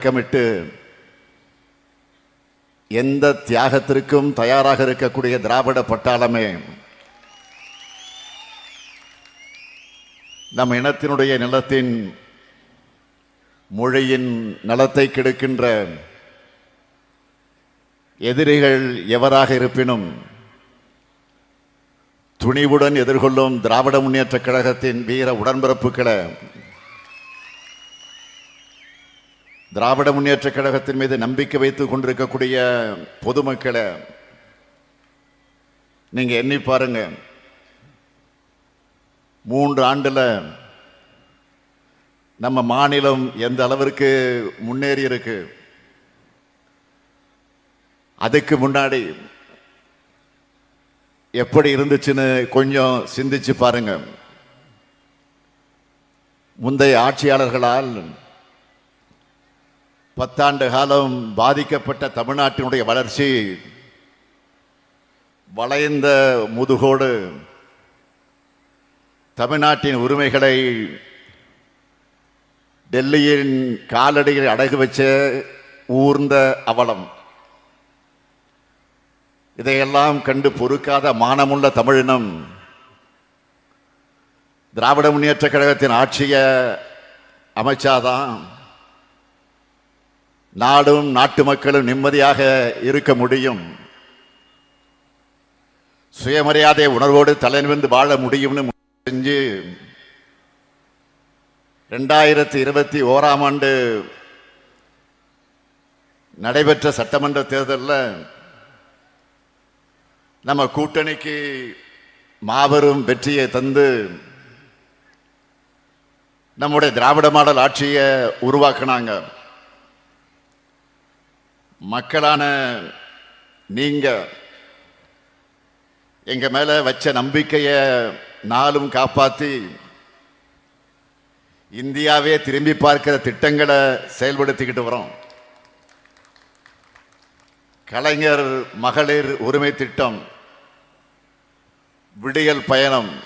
திட்டமிட்டு எந்த தியாகத்திற்கும் தயாராக இருக்கக்கூடிய திராவிட பட்டாளமே நம் இனத்தினுடைய நிலத்தின் மொழியின் நலத்தை கெடுக்கின்ற எதிரிகள் எவராக இருப்பினும் துணிவுடன் எதிர்கொள்ளும் திராவிட முன்னேற்றக் கழகத்தின் வீர உடன்பிறப்புகளை திராவிட முன்னேற்றக் கழகத்தின் மீது நம்பிக்கை வைத்துக் கொண்டிருக்கக்கூடிய பொதுமக்களை நீங்க எண்ணி பாருங்க. மூன்று ஆண்டுல நம்ம மாநிலம் எந்த அளவிற்கு முன்னேறி இருக்கு. அதுக்கு முன்னாடி எப்படி இருந்துச்சுன்னு கொஞ்சம் சிந்திச்சு பாருங்க. முந்தைய ஆட்சியாளர்களால் பத்தாண்டு காலம் பாதிக்கப்பட்ட தமிழ்நாட்டினுடைய வளர்ச்சி வளைந்த முதுகோடு தமிழ்நாட்டின் உரிமைகளை டெல்லியின் காலடியில் அடகு வச்ச ஊர்ந்த அவலம். இதையெல்லாம் கண்டு பொறுக்காத மானமுள்ள தமிழினம் திராவிட முன்னேற்ற கழகத்தின் ஆட்சியை அமைச்சாதான் நாடும் நாட்டு மக்களும் நிம்மதியாக இருக்க முடியும். சுயமரியாதை உணர்வோடு தலைநிமிர்ந்து வாழ முடியும்னு செஞ்சு ரெண்டாயிரத்தி இருபத்தி ஓராம் ஆண்டு நடைபெற்ற சட்டமன்ற தேர்தலில் நம்ம கூட்டணிக்கு மாபெரும் வெற்றியை தந்து நம்முடைய திராவிட மாடல் ஆட்சியை உருவாக்குனாங்க. மக்களான நீங்கள் எங்கள் மேலே வச்ச நம்பிக்கையை நாளும் காப்பாற்றி இந்தியாவே திரும்பி பார்க்கிற திட்டங்களை செயல்படுத்திக்கிட்டு வரோம். கலைஞர் மகளிர் உரிமை திட்டம் விடியல் பயணம்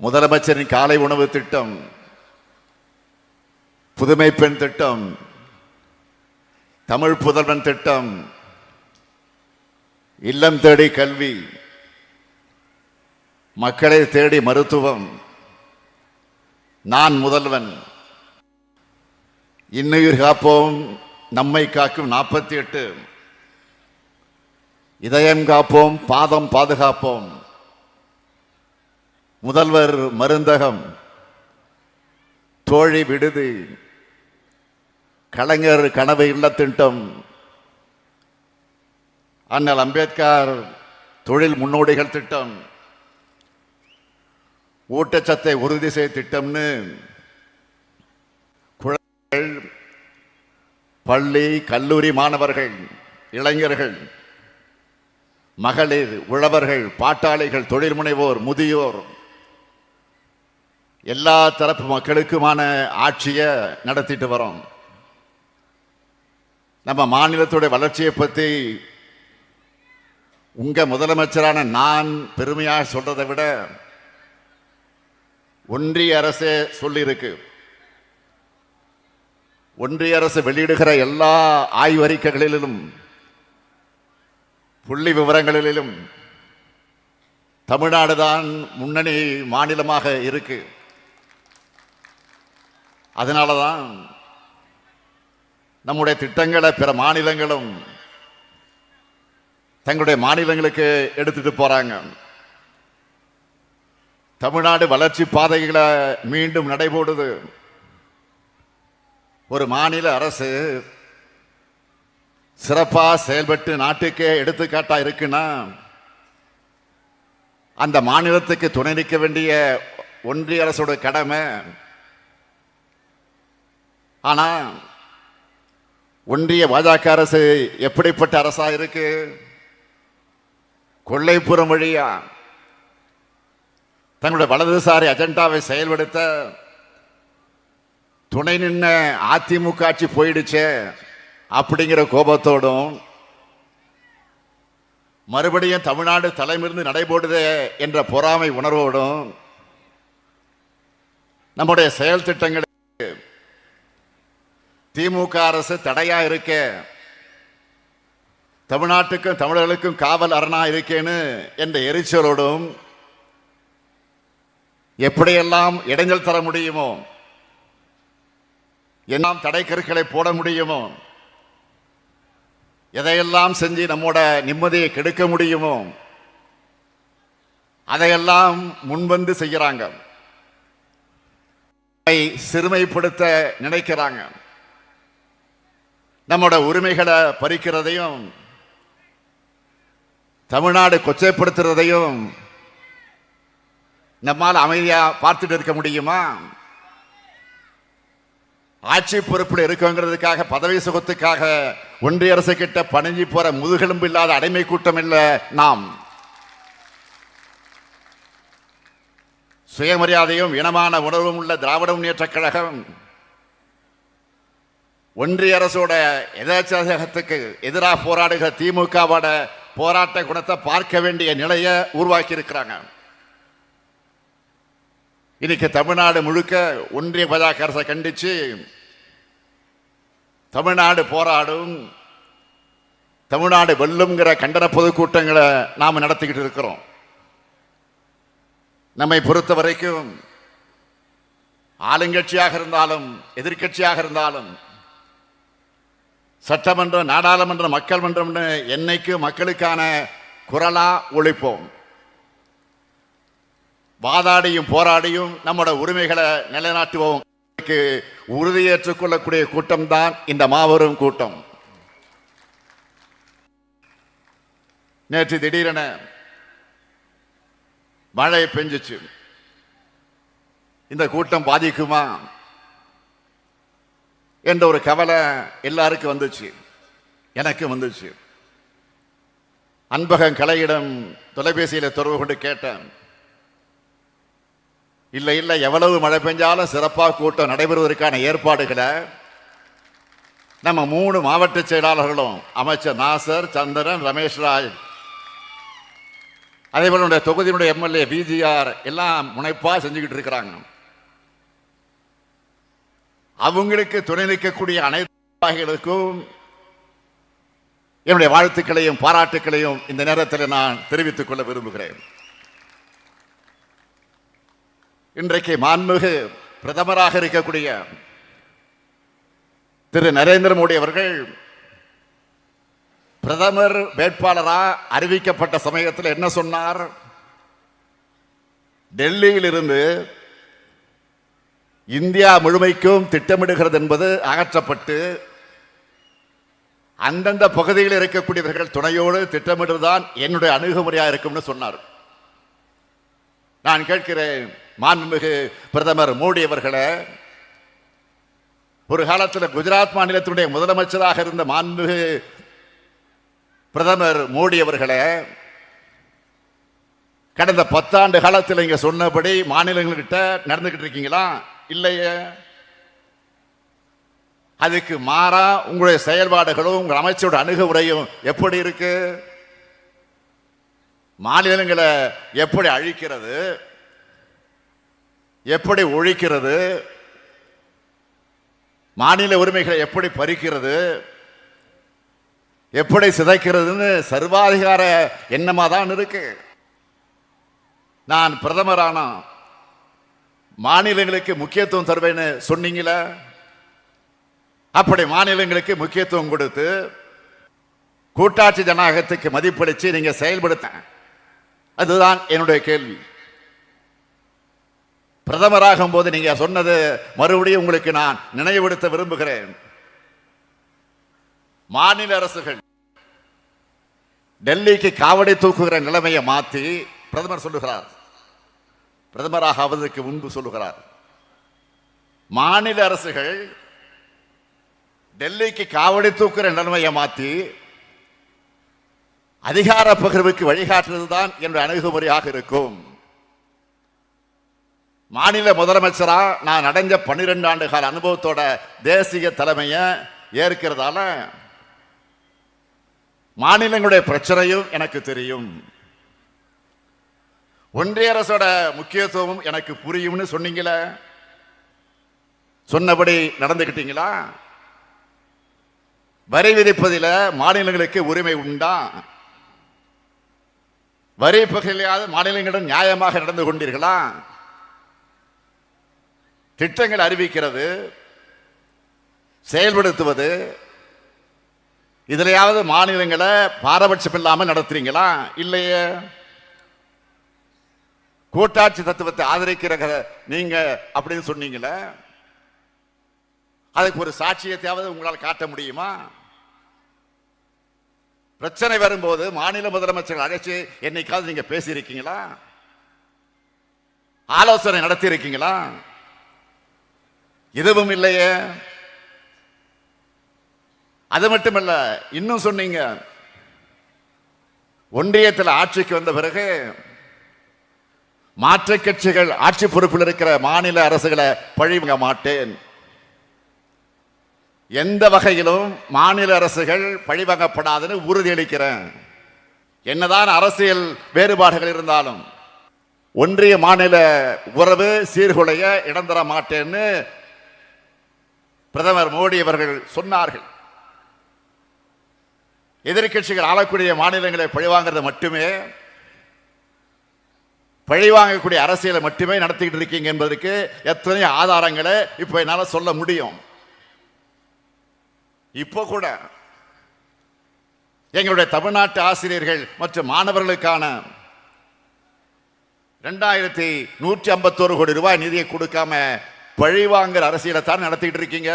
முதலமைச்சரின் காலை உணவு திட்டம் புதுமை பெண் திட்டம் தமிழ் புதல்வன் திட்டம். இல்லம் தேடி கல்வி. மக்களை தேடி மருத்துவம். நான் முதல்வன். இன்னுயிர் காப்போம் நம்மை காக்கும் நாற்பத்தி எட்டு இதயம் காப்போம் பாதம் பாதுகாப்போம். முதல்வர் மருந்தகம். தோழி விடுதி. கலைஞர் கனவு இல்ல திட்டம் அண்ணல் அம்பேத்கர் தொழில் முன்னோடிகள் திட்டம். ஊட்டச்சத்தை உறுதி செய்ய திட்டம்னு குழந்தைகள் பள்ளி கல்லூரி மாணவர்கள் இளைஞர்கள் மகளிர் உழவர்கள் பாட்டாளிகள் தொழில் முனைவோர் முதியோர் எல்லா தரப்பு மக்களுக்குமான ஆட்சியை நடத்திட்டு வரோம். நம்ம மாநிலத்துடைய வளர்ச்சியை பற்றி உங்கள் முதலமைச்சரான நான் பெருமையாக சொல்கிறத விட ஒன்றிய அரசே சொல்லியிருக்கு. ஒன்றிய அரசு வெளியிடுகிற எல்லா ஆய்வறிக்கைகளிலும் புள்ளி விவரங்களிலும் தமிழ்நாடு தான் முன்னணி மாநிலமாக இருக்கு. அதனால தான் நம்முடைய திட்டங்களை பிற மாநிலங்களும் தங்களுடைய மாநிலங்களுக்கு எடுத்துட்டு போறாங்க. தமிழ்நாடு வளர்ச்சி பாதைகளை மீண்டும் நடைபோடுது. ஒரு மாநில அரசு சிறப்பாக செயல்பட்டு நாட்டுக்கே எடுத்துக்காட்டா இருக்குன்னா அந்த மாநிலத்துக்கு துணை நிற்க வேண்டிய ஒன்றிய அரசோட கடமை. ஆனால் ஒன்றிய பாஜக அரசு எப்படிப்பட்ட அரசா இருக்கு? கொள்ளைப்புறம் வழியா தங்களுடைய வலதுசாரி அஜெண்டாவை செயல்படுத்த துணை நின்ன அதிமுக ஆட்சி போயிடுச்சே அப்படிங்கிற கோபத்தோடும் மறுபடியும் தமிழ்நாடு தலைமிருந்து நடைபோடுதே என்ற பொறாமை உணர்வோடும் நம்முடைய செயல் திட்டங்களுக்கு திமுக அரசு தடையா இருக்க. தமிழ்நாட்டுக்கும் தமிழர்களுக்கும் காவல் அரணா இருக்கேன்னு என்ற எரிச்சலோடும் எப்படியெல்லாம் இடைஞ்சல் தர முடியுமோ எல்லாம் தடை போட முடியுமோ எதையெல்லாம் செஞ்சு நம்மோட நிம்மதியை கெடுக்க முடியுமோ அதையெல்லாம் முன்வந்து செய்கிறாங்க. சிறுமைப்படுத்த நினைக்கிறாங்க. நம்மோட உரிமைகளை பறிக்கிறதையும் தமிழ்நாடு கொச்சைப்படுத்துறதையும் நம்மால் அமைதியா பார்த்துட்டு இருக்க முடியுமா? ஆட்சி பொறுப்பில் இருக்கோங்கிறதுக்காக பதவி சுகத்துக்காக ஒன்றிய அரசு கிட்ட பணிஞ்சு போற முதுகெலும்பு இல்லாத அடைமை கூட்டம் இல்லை நாம். சுயமரியாதையும் இனமான உணர்வும் உள்ள திராவிட முன்னேற்ற கழகம் ஒன்றிய அரசோட எதாச்சகத்துக்கு எதிராக போராடுகிற திமுகவோட போராட்ட குணத்தை பார்க்க வேண்டிய நிலையை உருவாக்கி இருக்கிறாங்க இன்னைக்கு தமிழ்நாடு முழுக்க ஒன்றிய பாஜக அரசை கண்டிச்சு தமிழ்நாடு போராடும் தமிழ்நாடு வெல்லுங்கிற கண்டன பொதுக்கூட்டங்களை நாம் நடத்திக்கிட்டு இருக்கிறோம். நம்மை பொறுத்த வரைக்கும் ஆளுங்கட்சியாக இருந்தாலும் எதிர்க்கட்சியாக இருந்தாலும் சட்டமன்றம் நாடாளுமன்றம் மக்கள் மன்றம்னு என்னைக்கு மக்களுக்கான குரலா ஒழிப்போம். வாதாடியும் போராடியும் நம்மோட உரிமைகளை நிலைநாட்டுவோம். உறுதியேற்றுக் கொள்ளக்கூடிய கூட்டம் தான் இந்த மாபெரும் கூட்டம். நேற்று திடீரென மழை பெஞ்சிச்சு. இந்த கூட்டம் பாதிக்குமா? என்ற ஒரு கவலை எல்லாருக்கும் வந்துச்சு. எனக்கு வந்துச்சு. அன்பகம் கலையிடம் தொலைபேசியில் தொடர்பு கொண்டு கேட்டேன். இல்லை இல்லை எவ்வளவு மழை பெஞ்சாலும் சிறப்பாக கூட்டம் நடைபெறுவதற்கான ஏற்பாடுகளை நம்ம மூணு மாவட்ட செயலாளர்களும் அமைச்சர் நாசர் சந்திரன் ரமேஷ் ராஜ் அதே போல தொகுதியினுடைய எம்எல்ஏ பிஜிஆர் எல்லாம் முனைப்பாக செஞ்சுக்கிட்டு இருக்கிறாங்க. அவங்களுக்கு துணை நிற்கக்கூடிய அனைத்து நிர்வாகிகளுக்கும் என்னுடைய வாழ்த்துக்களையும் பாராட்டுக்களையும் இந்த நேரத்தில் நான் தெரிவித்துக் கொள்ள விரும்புகிறேன். இன்றைக்கு மாண்புமிகு பிரதமராக இருக்கக்கூடிய திரு நரேந்திர மோடி அவர்கள் பிரதமர் வேட்பாளரா அறிவிக்கப்பட்ட சமயத்தில் என்ன சொன்னார்? டெல்லியில் இருந்து இந்தியா முழுமைக்கும் திட்டமிடுகிறது என்பது அகற்றப்பட்டு அந்தந்த பகுதியில் இருக்கக்கூடியவர்கள் துணையோடு திட்டமிடுதான் என்னுடைய அணுகுமுறையாக இருக்கும்னு சொன்னார். நான் கேட்கிறேன் மாண்புமிகு பிரதமர் மோடி அவர்களை ஒரு காலத்தில் குஜராத் மாநிலத்தினுடைய முதலமைச்சராக இருந்த மாண்புமிகு பிரதமர் மோடி அவர்களை கடந்த பத்தாண்டு காலத்தில் இங்கே சொன்னபடி மாநிலங்கள்கிட்ட நடந்துக்கிட்டு இருக்கீங்களா? இல்லையே. அதுக்கு மாறா உங்களுடைய செயல்பாடுகளும் உங்கள் அமைச்சரோட அணுகுமுறையும் எப்படி இருக்கு? மாநிலங்களை எப்படி அழிக்கிறது? எப்படி ஒழிக்கிறது? மாநில உரிமைகளை எப்படி பறிக்கிறது? எப்படி சிதைக்கிறதுன்னு சர்வாதிகார எண்ணமாக தான் இருக்கு. நான் பிரதமரானோம் மாநிலங்களுக்கு முக்கியத்துவம் தருவேன்னு சொன்னீங்களா? அப்படி மாநிலங்களுக்கு முக்கியத்துவம் கொடுத்து கூட்டாட்சி ஜனநாயகத்துக்கு மதிப்பளிச்சு நீங்க செயல்படுத்த அதுதான் என்னுடைய கேள்வி. பிரதமராகும் போது நீங்க சொன்னது மறுபடியும் உங்களுக்கு நான் நினைவுபடுத்த விரும்புகிறேன். மாநில அரசுகள் டெல்லிக்கு காவடி தூக்குகிற நிலைமையை மாற்றி பிரதமர் சொல்லுகிறார். பிரதமராக ஆவதற்கு முன்பு சொல்லுகிறார் மாநில அரசுகள் டெல்லிக்கு காவடி தூக்குற நிலைமையை மாற்றி அதிகார பகிர்வுக்கு வழிகாட்டுவதுதான் என்னுடைய அணுகுமுறையாக இருக்கும். மாநில முதலமைச்சரா நான் அடைஞ்ச பன்னிரெண்டு ஆண்டு கால அனுபவத்தோட தேசிய தலைமையை ஏற்கிறதால மாநிலங்களுடைய பிரச்சனையும் எனக்கு தெரியும். ஒன்றிய அரசோட முக்கியத்துவம் எனக்கு புரியும்னு சொன்னீங்களே? சொன்னபடி நடந்துக்கிட்டீங்களா வரி விதிப்பதில் மாநிலங்களுக்கு உரிமை உண்டா? வரி பகையிலாத மாநிலங்களிடம் நியாயமாக நடந்து கொண்டீர்களா? திட்டங்கள் அறிவிக்கிறது செயல்படுத்துவது இதிலையாவது மாநிலங்களை பாரபட்சம் இல்லாமல் நடத்துறீங்களா? இல்லையே. கூட்டாட்சி தத்துவத்தை ஆதரிக்கிற நீங்க அப்படின்னு சொன்னீங்களே அதுக்கு ஒரு சாட்சியத்தையாவது உங்களால் காட்ட முடியுமா? பிரச்சனை வரும்போது மாநில முதலமைச்சர் அழைச்சி என்னைக்காவது நீங்க பேசியிருக்கீங்களா? ஆலோசனை நடத்தி இருக்கீங்களா எதுவும் இல்லையே. அது மட்டுமல்ல இன்னும் சொன்னீங்க ஒன்றியத்தில் ஆட்சிக்கு வந்த பிறகு மாற்றுக் கட்சிகள் ஆட்சி பொறுப்பில் இருக்கிற மாநில அரசுகளை பழிவாங்க மாட்டேன். எந்த வகையிலும் மாநில அரசுகள் பழிவாங்கப்படாதுன்னு உறுதியளிக்கிறேன். என்னதான் அரசியல் வேறுபாடுகள் இருந்தாலும் ஒன்றிய மாநில உறவு சீர்குலைய இடம் தர மாட்டேன்னு பிரதமர் மோடி அவர்கள் சொன்னார்கள். எதிர்க்கட்சிகள் ஆளக்கூடிய மாநிலங்களை பழிவாங்கிறது மட்டுமே பழி வாங்கக்கூடிய அரசியலை மட்டுமே நடத்திக்கிட்டு இருக்கீங்க என்பதற்கு எத்தனை ஆதாரங்களை இப்போ என்னால் சொல்ல முடியும். இப்போ கூட எங்களுடைய தமிழ்நாட்டு ஆசிரியர்கள் மற்றும் மாணவர்களுக்கான ரெண்டாயிரத்தி நூற்றி ஐம்பத்தோரு கோடி ரூபாய் நிதியை கொடுக்காம பழிவாங்கிற அரசியலை தான் நடத்திக்கிட்டு இருக்கீங்க?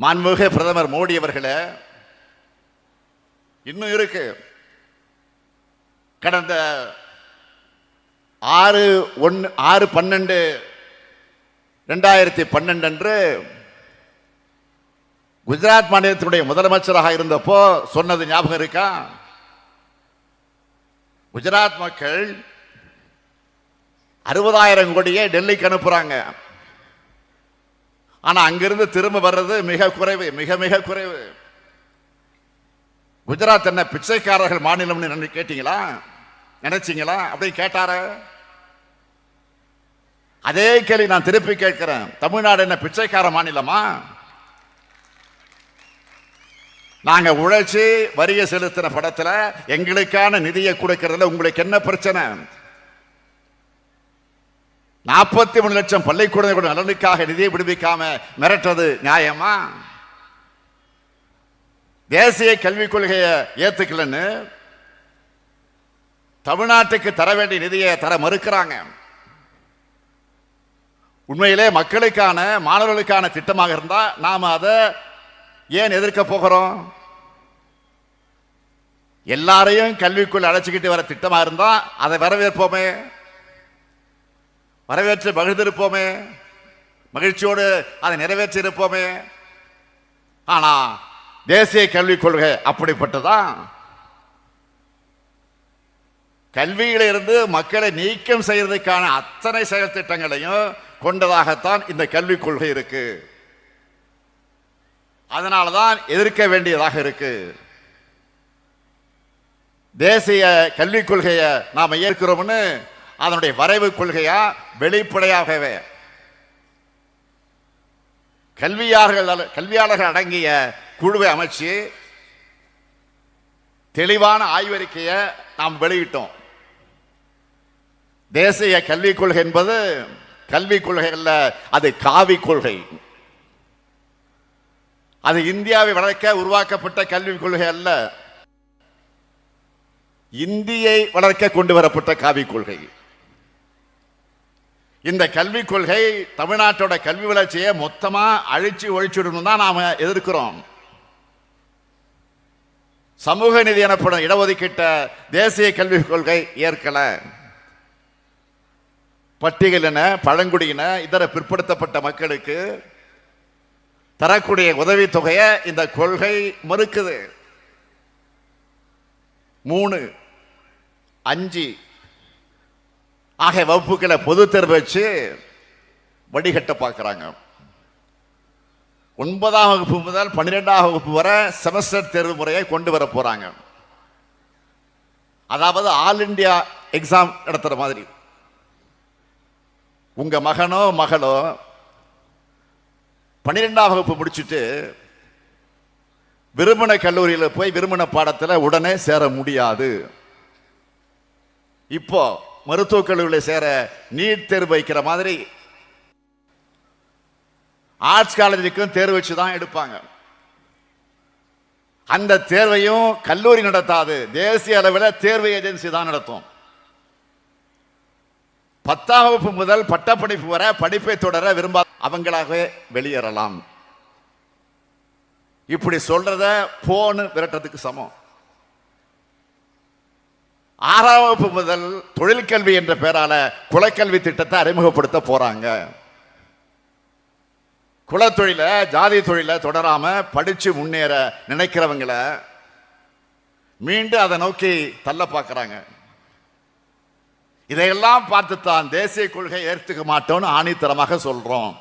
மாண்புமிகு பிரதமர் மோடி அவர்களை இன்னும் இருக்கு. கடந்த ஆறு ஒன்று ஆறு பன்னெண்டு ரெண்டாயிரத்தி பன்னெண்டு அன்று குஜராத் மாநிலத்தினுடைய முதலமைச்சராக இருந்தப்போ சொன்னது ஞாபகம் இருக்கா? குஜராத் மக்கள் அறுபதாயிரம் கோடியை டெல்லிக்கு அனுப்புறாங்க. ஆனா அங்கிருந்து திரும்ப வர்றது மிக குறைவு மிக மிக குறைவு. குஜராத் என்ன பிச்சைக்காரர்கள் மாநிலம்னு கேட்டீங்களா? நினைச்சீங்களா? அப்படின்னு கேட்டார. அதே கேள்வி நான் திருப்பி கேட்கிறேன். தமிழ்நாடு என்ன பிச்சைக்கார மாநிலமா? நாங்க உழைச்சி வரியை செலுத்தின படத்துல எங்களுக்கான நிதியை கொடுக்கறதுல உங்களுக்கு என்ன பிரச்சனை? நாற்பத்தி மூணு லட்சம் பள்ளிக்கூடங்களோட நலனுக்காக நிதியை விடுவிக்காம மிரட்டுறது நியாயமா? தேசிய கல்விக் கொள்கையை ஏத்துக்கலன்னு தமிழ்நாட்டுக்கு தர வேண்டிய நிதியை தர மறுக்கிறாங்க. உண்மையிலே மக்களுக்கான மாணவர்களுக்கான திட்டமாக இருந்தால் நாம் அதை ஏன் எதிர்க்க போகிறோம்? எல்லாரையும் கல்விக்குள் அழைச்சிக்கிட்டு வர திட்டமாக இருந்தால் அதை வரவேற்போமே. வரவேற்று மகிழ்ந்திருப்போமே. மகிழ்ச்சியோடு அதை நிறைவேற்றி இருப்போமே ஆனால் தேசிய கல்விக் கொள்கை அப்படிப்பட்டதான் கல்வியிலிருந்து மக்களை நீக்கம் செய்வதற்கான அத்தனை செயல் திட்டங்களையும் கொண்டதாகத்தான் இந்த கல்விக் கொள்கை இருக்கு. அதனால தான் எதிர்க்க வேண்டியதாக இருக்கு. தேசிய கல்விக் கொள்கையை நாம் ஏற்கிறோம்னு அதனுடைய வரைவு கொள்கையா வெளிப்படையாகவே கல்வியாளர்கள் கல்வியாளர்கள் அடங்கிய குழுவை அமைச்சு தெளிவான ஆய்வறிக்கையை நாம் வெளியிட்டோம். தேசிய கல்விக் கொள்கை என்பது கல்விக் கொள்கை அல்ல அது காவி கொள்கை. அது இந்தியாவை வளர்க்க உருவாக்கப்பட்ட கல்விக் கொள்கை அல்ல. இந்தியை வளர்க்க கொண்டு வரப்பட்ட காவிக் கொள்கை. இந்த கல்விக் கொள்கை தமிழ்நாட்டோட கல்வி வளர்ச்சியை மொத்தமா அழிச்சு ஒழிச்சுடணும் தான் நாம எதிர்க்கிறோம். சமூக நிதி எனப்படும் இடஒதுக்கீட்ட தேசிய கல்விக் கொள்கை ஏற்கல. பட்டியலின பழங்குடியின இதர பிற்படுத்தப்பட்ட மக்களுக்கு தரக்கூடிய உதவித்தொகையை இந்த கொள்கை மறுக்குது. மூணு அஞ்சு ஆகிய வகுப்புகளை பொது தேர்வு வச்சு வடிகட்ட பார்க்குறாங்க. ஒன்பதாம் வகுப்பு முதல் பன்னிரெண்டாம் வகுப்பு வரை செமஸ்டர் தேர்வு முறையை கொண்டு வர போறாங்க. அதாவது ஆல் இந்தியா எக்ஸாம் நடத்துகிற மாதிரி. உங்க மகனோ மகளோ பன்னிரெண்டாம் வகுப்பு முடிச்சுட்டு விரும்பின கல்லூரியில் போய் விரும்பின பாடத்தில் உடனே சேர முடியாது. இப்போ மருத்துவக் கல்லூரியில் சேர நீட் தேர்வு வைக்கிற மாதிரி ஆர்ட்ஸ் காலேஜுக்கும் தேர்வு வச்சு தான் எடுப்பாங்க. அந்த தேர்வையும் கல்லூரி நடத்தாது. தேசிய அளவில் தேர்வு ஏஜென்சி தான் நடத்தும். பத்தாம் வகுப்பு முதல் பட்டப்படிப்பு வரை படிப்பை தொடர விரும்ப அவங்களாக வெளியேறலாம். இப்படி சொல்றத போன்னு விரட்டுறதுக்கு சமம். ஆறாம் வகுப்பு முதல் தொழிற்கல்வி என்ற பெயரால குலக்கல்வி திட்டத்தை அறிமுகப்படுத்த போறாங்க. குலத்தொழில ஜாதி தொழிலை தொடராம படிச்சு முன்னேற நினைக்கிறவங்கள மீண்டும் அதை நோக்கி தள்ள பார்க்குறாங்க இதையெல்லாம் பார்த்து தான் தேசிய கொள்கை ஏற்றுக்க மாட்டோம்னு ஆணித்தரமாக சொல்றோம்.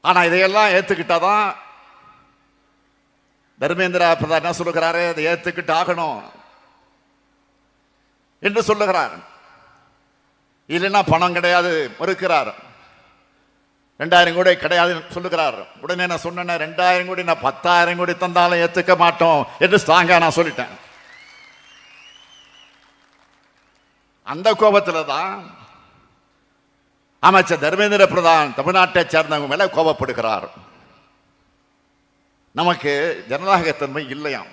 ஆனா இதையெல்லாம் ஏத்துக்கிட்டாதான் தர்மேந்திரா பிரதான் என்ன சொல்லுகிறாரு? இதை ஏத்துக்கிட்டு ஆகணும் என்று சொல்லுகிறார். இல்லைன்னா பணம் கிடையாது மறுக்கிறார். ரெண்டாயிரம் கோடி கிடையாதுன்னு சொல்லுகிறார். உடனே நான் சொன்னேன் ரெண்டாயிரம் கோடி நான் பத்தாயிரம் கோடி தந்தாலும் ஏத்துக்க மாட்டோம் என்று ஸ்ட்ராங்கா நான் சொல்லிட்டேன். அந்த கோபத்தில் தான் அமைச்சர் தர்மேந்திர பிரதான் தமிழ்நாட்டை சேர்ந்தவங்க மேலே கோபப்படுகிறார். நமக்கு ஜனநாயகத்தன்மை இல்லையாம்.